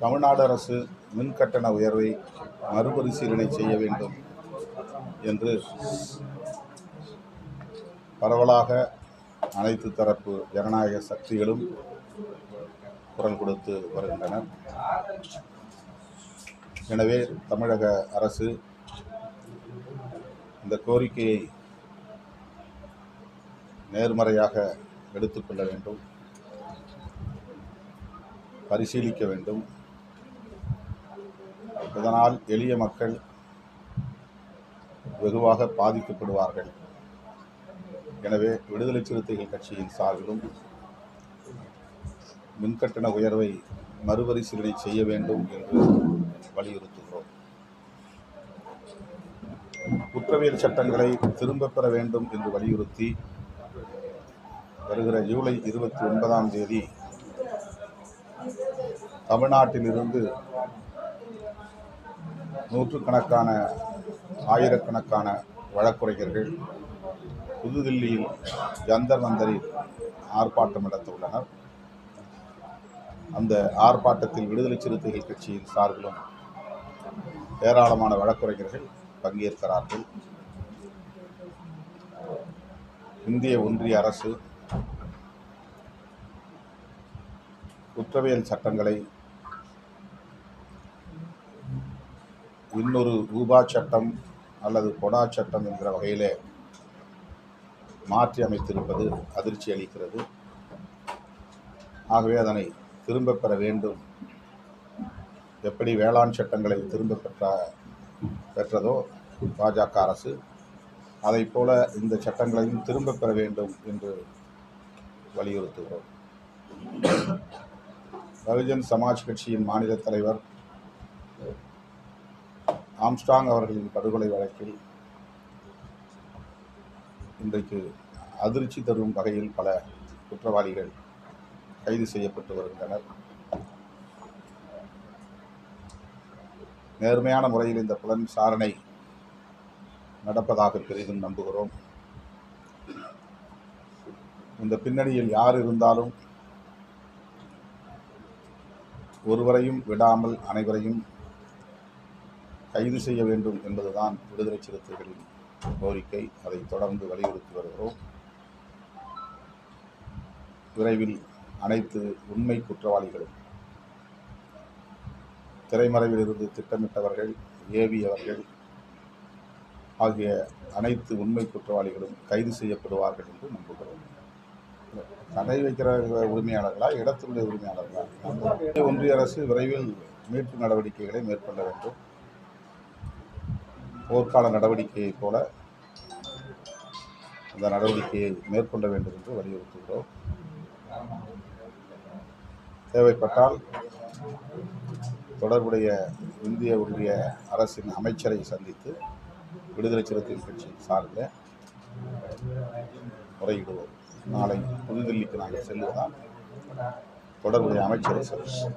தமிழ்நாடு அரசு மின் கட்டண உயர்வை மறுபரிசீலனை செய்ய வேண்டும் என்று பரவலாக அனைத்து தரப்பு ஜனநாயக சக்திகளும் குரல் கொடுத்து வருகின்றனர். எனவே தமிழக அரசு இந்த கோரிக்கையை நேர்மறையாக எடுத்துக்கொள்ள வேண்டும் பரிசீலிக்க வேண்டும். இதனால் எளிய மக்கள் வெகுவாக பாதிக்கப்படுவார்கள். எனவே விடுதலை சிறுத்தைகள் கட்சியின் சார்பிலும் மின்கட்டண உயர்வை மறுபரிசீலனை செய்ய வேண்டும் என்று வலியுறுத்துகிறோம். குற்றவியல் சட்டங்களை திரும்பப் பெற வேண்டும் என்று வலியுறுத்தி வருகிற ஜூலை இருபத்தி ஒன்பதாம் தேதி தமிழ்நாட்டிலிருந்து நூற்றுக்கணக்கான ஆயிரக்கணக்கான வழக்குரைஞர்கள் புதுதில்லியில் ஜந்தர் மந்தரில் ஆர்ப்பாட்டம் இடத்துள்ளனர் அந்த ஆர்ப்பாட்டத்தில் விடுதலை சிறுத்தைகள் கட்சியின் சார்பிலும் ஏராளமான வழக்குரைஞர்கள் பங்கேற்கிறார்கள். இந்திய ஒன்றிய அரசு குற்றவியல் சட்டங்களை இன்னொரு ரூபா சட்டம் அல்லது கொடா சட்டம் என்கிற வகையிலே மாற்றி அமைத்திருப்பது அதிர்ச்சி அளிக்கிறது. ஆகவே அதனை திரும்பப் பெற வேண்டும். எப்படி வேளாண் சட்டங்களை திரும்பப் பெற்ற பெற்றதோ பாஜக அரசு அதைப் போல இந்த சட்டங்களையும் திரும்பப் பெற வேண்டும் என்று வலியுறுத்துகிறோம். பகுஜன் சமாஜ் கட்சியின் மாநில தலைவர் ஆம்ஸ்டாங் அவர்களின் படுகொலை வழக்கில் இன்றைக்கு அதிர்ச்சி தரும் வகையில் பல குற்றவாளிகள் கைது செய்யப்பட்டு வருகின்றனர். நேர்மையான முறையில் இந்த புலன் விசாரணை நடப்பதாக பெரிதும் நம்புகிறோம். இந்த பின்னணியில் யார் இருந்தாலும் ஒருவரையும் விடாமல் அனைவரையும் கைது செய்ய வேண்டும் என்பதுதான் விடுதலை சிறுத்தைகளின் கோரிக்கை. அதை தொடர்ந்து வலியுறுத்தி வருகிறோம். விரைவில் அனைத்து உண்மை குற்றவாளிகளும் திரைமறைவில் இருந்து திட்டமிட்டவர்கள் ஏவியவர்கள் ஆகிய அனைத்து உண்மை குற்றவாளிகளும் கைது செய்யப்படுவார்கள் என்று நம்புகிறோம். கடை வைக்கிற உரிமையாளர்களா இடத்தினுடைய உரிமையாளர்களா? ஒன்றிய அரசு விரைவில் மீட்பு நடவடிக்கைகளை மேற்கொள்ள வேண்டும். போர்க்கால நடவடிக்கையை போல அந்த நடவடிக்கையை மேற்கொள்ள வேண்டும் என்று வலியுறுத்துகிறோம். தேவைப்பட்டால் தொடர்புடைய இந்திய ஒன்றிய அரசின் அமைச்சரை சந்தித்து விடுதலை சிறுத்தை கட்சி சார்பில் முறையிடுவோம். நாளை புதுதில்லிக்கு நாங்கள் செல்வதால் தொடர்புடைய அமைச்சரை சந்திப்போம்.